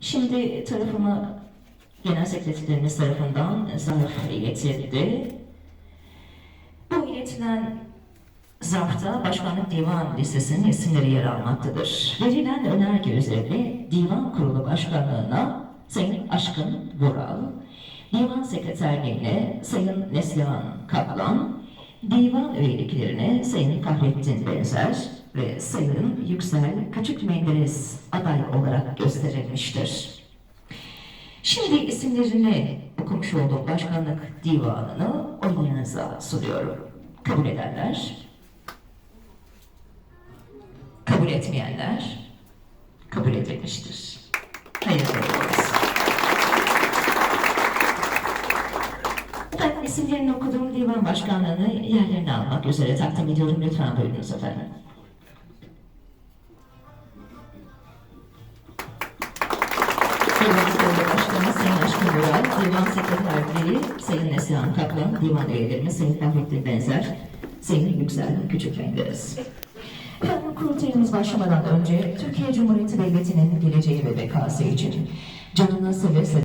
Şimdi tarafıma genel sekreterimiz tarafından zarf iletildi. Bu iletilen zarfta Başkanlık Divan Listesi'nin isimleri yer almaktadır. Verilen önerge üzerine Divan Kurulu Başkanlığı'na Sayın Aşkın Vural, Divan Sekreterliğine Sayın Neslihan Kaplan, Divan üyeliklerine Sayın Fahrettin Benzer ve Sayın Yüksel Küçük Menderes aday olarak gösterilmiştir. Şimdi isimlerini okumuş olduğum başkanlık divanını oylarınıza sunuyorum. Kabul edenler, kabul etmeyenler kabul edilmiştir. Hayırlı olsun. Ben isimlerini okuduğum divan başkanlığını yerlerine almak üzere takdim ediyorum. Lütfen buyurunuz efendim. Divan Kurulu Başkanı Aşkın Vural, Divan Sekreterleri Sayın Neslihan Kaplan, Divan Üyelerimiz Sayın Fahrettin Benzer, Sayın Yüksel Küçük Menderes. Efendim kurultayımız başlamadan önce Türkiye Cumhuriyeti Devleti'nin geleceği ve bekası için canını seve seve